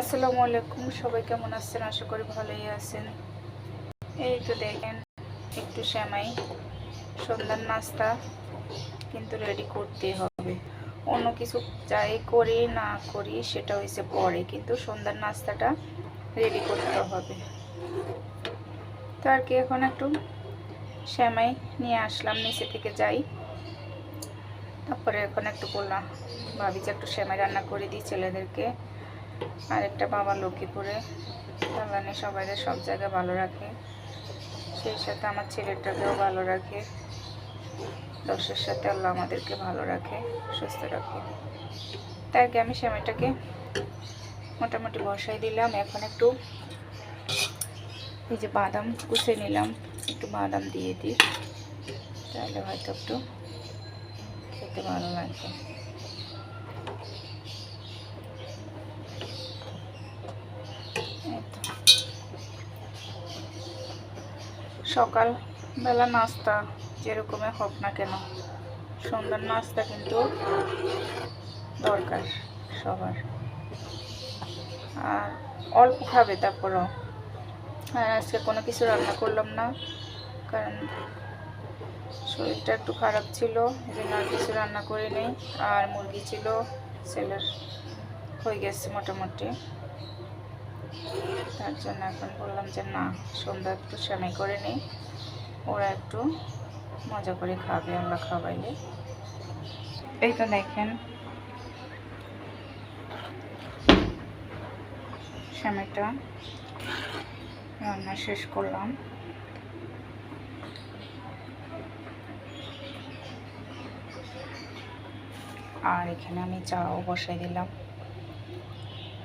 আসসালামু আলাইকুম, সবাই কেমন আছেন? আশা করি ভালোই আছেন। এই তো দেখেন, একটু শ্যামাই সন্ধ্যার নাস্তা, কিন্তু রেডি করতে হবে। অন্য কিছু যাই করি, না করি, সেটা হয়েছে পরে, কিন্তু সন্ধ্যার নাস্তাটা রেডি করতে হবে। তো আর কি, এখন একটু শ্যামাই নিয়ে আসলাম, নিচে থেকে যাই। তারপরে এখন একটু বললাম, ভাবি যে একটু শ্যামাই রান্না করে দিই ছেলেদেরকে। আর একটা বাবা লক্ষ্মীপুরে। কল্যাণী সবাই সব জায়গায় ভালো রাখে। সেই সাথে আমার ছেলেটাকেও ভালো রাখে। দশের সাথে আল্লাহ আমাদেরকে ভালো রাখে, সুস্থ রাখে। তাই কি আমি সেমাইটাকে মোটামুটি বসাই দিলাম। এখন একটু এই যে বাদাম কুচে নিলাম, একটু বাদাম দিয়ে দিই। তাহলে হয়তো একটু খেতে ভালো লাগবে এই তো। সকালবেলা নাস্তা যেরকমই হোক না কেন। সন্ধ্যার নাস্তা কিন্তু দরকার সবার। আর অল্প খাবে তারপরও। আর আজকে কোনো কিছু রান্না করলাম না, কারণ শরীরটা একটু খারাপ ছিল এই জন্য আর কিছু রান্না করে নেই আর মুরগি ছিল ছেলের হয়ে গেছে মোটামুটি। তার জন্য এখন বললাম যে, না, সন্ধ্যা একটু স্বামী করে নিই। ওরা একটু মজা করে খাবে, আমরা খাওয়াইলে এই তো দেখেন স্বামীটা রান্না শেষ করলাম। আর এখানে আমি চাও বসাই দিলাম।